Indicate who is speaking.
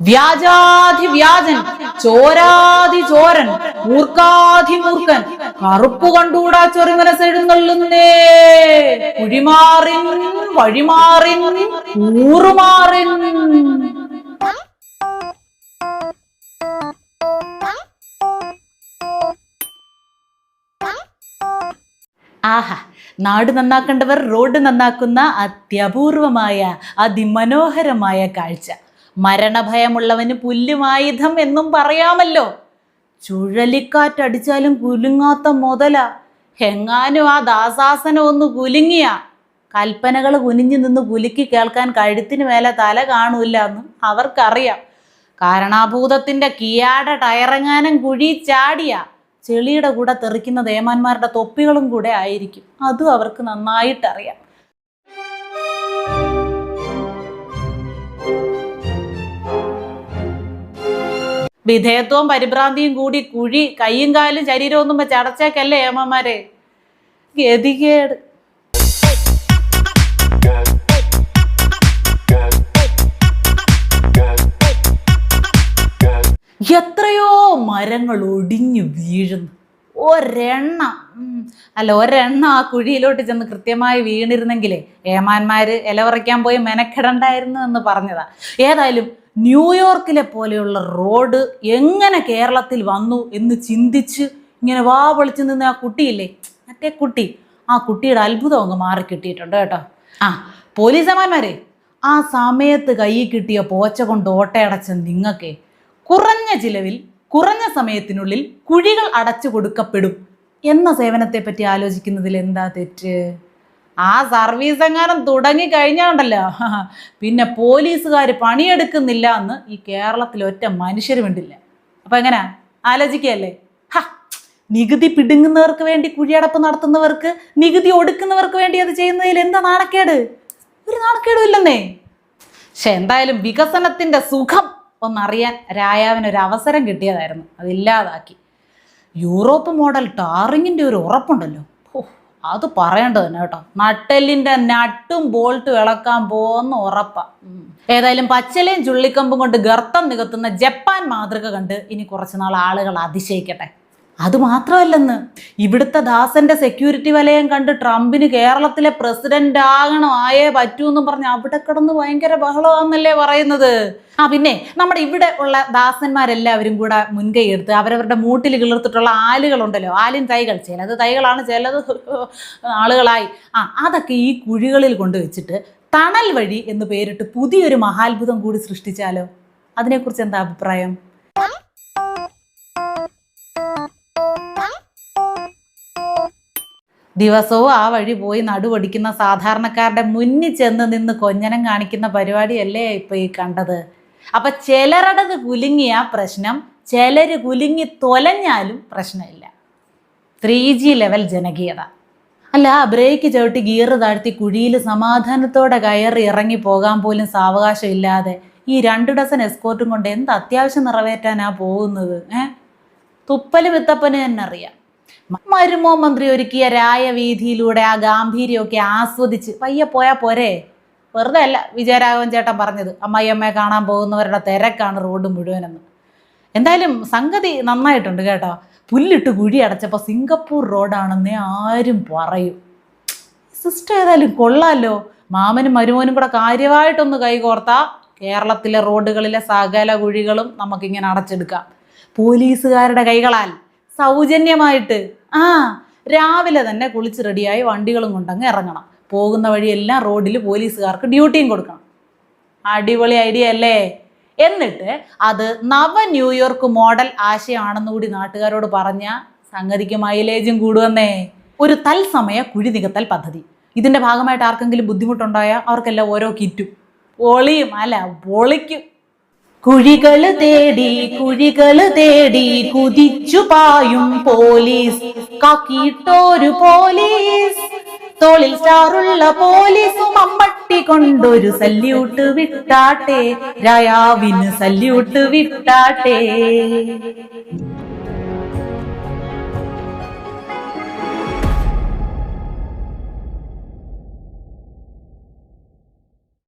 Speaker 1: വ്യാജാധി വ്യാജൻ ചോരാധി ചോരൻ മൂർഖാധി മൂർഖൻ കറുപ്പ് കണ്ടൂടാ ചൊറിമനസെഴുന്നള്ളുന്നേ കുഴിമാറിൻ വഴിമാറിൻ ഊറുമാറിൻ. ആഹാ നാട് നന്നാക്കേണ്ടവർ റോഡ് നന്നാക്കുന്ന അത്യപൂർവമായ അതിമനോഹരമായ കാഴ്ച. മരണഭയമുള്ളവന് പുല്ലുമായുധം എന്നും പറയാമല്ലോ. ചുഴലിക്കാറ്റടിച്ചാലും കുലുങ്ങാത്ത മുതല. എങ്ങാനും ആ ദാസാസനം ഒന്ന് കുലുങ്ങിയ. കൽപ്പനകൾ കുനിഞ്ഞു നിന്ന് കുലുക്കി കേൾക്കാൻ കഴുത്തിന് മേലെ തല കാണൂല്ല എന്ന് അവർക്കറിയാം. കാരണാഭൂതത്തിന്റെ കിയാട ടയറങ്ങാനും കുഴി ചാടിയ. ചെളിയുടെ കൂടെ തെറിക്കുന്ന ദേമാന്മാരുടെ തൊപ്പികളും കൂടെ ആയിരിക്കും. അതും അവർക്ക് നന്നായിട്ടറിയാം. വിധേയത്വവും പരിഭ്രാന്തിയും കൂടി കുഴി കൈയും കാലും ശരീരവും ഒന്നും വെച്ച് അടച്ചേക്കല്ലേ ഏമ്മമാരെ ഗതികേട്. എത്രയോ മരങ്ങൾ ഒടിഞ്ഞു വീഴുന്നു. ഒരെണ്ണ. അല്ല ഒരെണ്ണ ആ കുഴിയിലോട്ട് ചെന്ന് കൃത്യമായി വീണിരുന്നെങ്കിലേ ഏമാന്മാര് പറിക്കാൻ പോയി മെനക്കെടണ്ടായിരുന്നു എന്ന് പറഞ്ഞതാ. ഏതായാലും ന്യൂയോർക്കിലെ പോലെയുള്ള റോഡ് എങ്ങനെ കേരളത്തിൽ വന്നു എന്ന് ചിന്തിച്ച് ഇങ്ങനെ വാ പൊളിച്ച് നിന്ന് ആ കുട്ടിയില്ലേ മറ്റേ കുട്ടി ആ കുട്ടിയുടെ അത്ഭുതം അങ്ങ് മാറി കിട്ടിയിട്ടുണ്ട് കേട്ടോ. ആ പോലീസമാന്മാരെ ആ സമയത്ത് കൈ കിട്ടിയ പോച്ച കൊണ്ട് ഓട്ടയടച്ച നിങ്ങൾക്ക് കുറഞ്ഞ ചിലവിൽ കുറഞ്ഞ സമയത്തിനുള്ളിൽ കുഴികൾ അടച്ചു കൊടുക്കപ്പെടും. എന്ന സേവനത്തെ പറ്റി ആലോചിക്കുന്നതിൽ എന്താ തെറ്റ്? ആ സർവീസ് എങ്ങാനും തുടങ്ങി കഴിഞ്ഞാണ്ടല്ലോ. പിന്നെ പോലീസുകാർ പണിയെടുക്കുന്നില്ല എന്ന് ഈ കേരളത്തിൽ ഒറ്റ മനുഷ്യർ വേണ്ടില്ല അപ്പൊ എങ്ങനാ? ആലോചിക്കുകയല്ലേ? നികുതി പിടുങ്ങുന്നവർക്ക് വേണ്ടി കുഴിയടപ്പ് നടത്തുന്നവർക്ക് നികുതി ഒടുക്കുന്നവർക്ക് വേണ്ടി അത് ചെയ്യുന്നതിൽ എന്താ നാണക്കേട്? ഒരു നാണക്കേടും ഇല്ലെന്നേ. പക്ഷെ എന്തായാലും വികസനത്തിന്റെ സുഖം ഒന്നറിയാൻ രായാവിന് ഒരു അവസരം കിട്ടിയതായിരുന്നു. അതില്ലാതാക്കി. യൂറോപ്പ് മോഡൽ ടാറിങ്ങിന്റെ ഒരു ഉറപ്പുണ്ടല്ലോ. അത് പറയേണ്ടത് തന്നെ കേട്ടോ. നട്ടെല്ലിന്റെ നട്ടും ബോൾട്ടും ഇളക്കാൻ പോകുന്ന ഉറപ്പാ. ഏതായാലും പച്ചലയും ചുള്ളിക്കമ്പും കൊണ്ട് ഗർത്തം നികത്തുന്ന ജപ്പാൻ മാതൃക കണ്ട് ഇനി കുറച്ചുനാൾ ആളുകൾ അതിശയിക്കട്ടെ. അത് മാത്രമല്ലെന്ന്. ഇവിടുത്തെ ദാസന്റെ സെക്യൂരിറ്റി വലയം കണ്ട് ട്രംപിന് കേരളത്തിലെ പ്രസിഡന്റ് ആകണം ആയേ പറ്റൂ എന്ന് പറഞ്ഞ് അവിടെ കിടന്ന് ഭയങ്കര ബഹളമാണെന്നല്ലേ പറയുന്നത്. ആ പിന്നെ നമ്മുടെ ഇവിടെ ഉള്ള ദാസന്മാരെല്ലാവരും കൂടെ മുൻകൈ എടുത്ത് അവരവരുടെ മൂട്ടിൽ കിളിർത്തിട്ടുള്ള ആലുകളുണ്ടല്ലോ ആലിൻ തൈകൾ. ചിലത് തൈകളാണ് ചിലത് ആളുകളായി. ആ അതൊക്കെ ഈ കുഴികളിൽ കൊണ്ടുവച്ചിട്ട് തണൽ വഴി എന്ന് പേരിട്ട് പുതിയൊരു മഹാത്ഭുതം കൂടി സൃഷ്ടിച്ചാലോ? അതിനെക്കുറിച്ച് എന്താ അഭിപ്രായം? ദിവസവും ആ വഴി പോയി നടുവടിക്കുന്ന സാധാരണക്കാരുടെ മുന്നിൽ ചെന്ന് നിന്ന് കൊഞ്ഞനം കാണിക്കുന്ന പരിപാടിയല്ലേ ഇപ്പൊ ഈ കണ്ടത്? അപ്പൊ ചിലരടത് കുലുങ്ങിയ പ്രശ്നം ചിലര് കുലുങ്ങി തൊലഞ്ഞാലും പ്രശ്നമില്ല. ത്രീ ജി ലെവൽ ജനകീയത. അല്ല ബ്രേക്ക് ചവിട്ടി ഗിയർ താഴ്ത്തി കുഴിയിൽ സമാധാനത്തോടെ കയറി ഇറങ്ങി പോകാൻ പോലും സാവകാശം ഇല്ലാതെ ഈ രണ്ട് ഡസൻ എസ്കോർട്ടും കൊണ്ട് എന്ത് അത്യാവശ്യം നിറവേറ്റാനാ പോകുന്നത് ഏഹ് തുപ്പൽ വിത്തപ്പന് തന്നെ അറിയാം. മരുമോ മന്ത്രി ഒരുക്കിയ രായവീതിയിലൂടെ ആ ഗാംഭീര്യമൊക്കെ ആസ്വദിച്ച് പയ്യെ പോയാൽ പോരെ. വെറുതെ അല്ല വിജയരാഘവൻ ചേട്ടൻ പറഞ്ഞത് അമ്മായിയമ്മയെ കാണാൻ പോകുന്നവരുടെ തിരക്കാണ് റോഡ് മുഴുവനെന്ന്. എന്തായാലും സംഗതി നന്നായിട്ടുണ്ട് കേട്ടോ. പുല്ലിട്ട് കുഴി അടച്ചപ്പോൾ സിംഗപ്പൂർ റോഡാണെന്നേ ആരും പറയും. സിസ്റ്റർ ഏതായാലും കൊള്ളാമല്ലോ മാമനും മരുമോനും കൂടെ കാര്യമായിട്ടൊന്ന് കൈകോർത്താ കേരളത്തിലെ റോഡുകളിലെ സകല കുഴികളും നമുക്കിങ്ങനെ അടച്ചെടുക്കാം. പോലീസുകാരുടെ കൈകളാൽ. സൗജന്യമായിട്ട്. ആ രാവിലെ തന്നെ കുളിച്ച് റെഡിയായി വണ്ടികളും കൊണ്ടങ്ങ് ഇറങ്ങണം. പോകുന്ന വഴിയെല്ലാം റോഡിൽ പോലീസുകാർക്ക് ഡ്യൂട്ടിയും കൊടുക്കണം. അടിപൊളി ഐഡിയ അല്ലേ? എന്നിട്ട് അത് നവ ന്യൂയോർക്ക് മോഡൽ ആശയമാണെന്ന് കൂടി നാട്ടുകാരോട് പറഞ്ഞ സംഗതിക്ക് മൈലേജും കൂടുവന്നേ ഒരു തത്സമയ കുഴി നികത്തൽ പദ്ധതി. ഇതിന്റെ ഭാഗമായിട്ട് ആർക്കെങ്കിലും ബുദ്ധിമുട്ടുണ്ടായാൽ അവർക്കെല്ലാം ഓരോ കിറ്റും. പൊളിയും അല്ല പൊളിക്കും. കുഴികൾ തേടി കുഴികൾ തേടി കുതിച്ചു പായും പോലീസ്. കാക്കിയിട്ടൊരു പോലീസ്. തോളിൽ സ്റ്റാറുള്ള പോലീസും അമ്മട്ടി കൊണ്ടൊരു സല്യൂട്ട് വിട്ടാട്ടെ. രായാവിന് സല്യൂട്ട് വിട്ടാട്ടെ.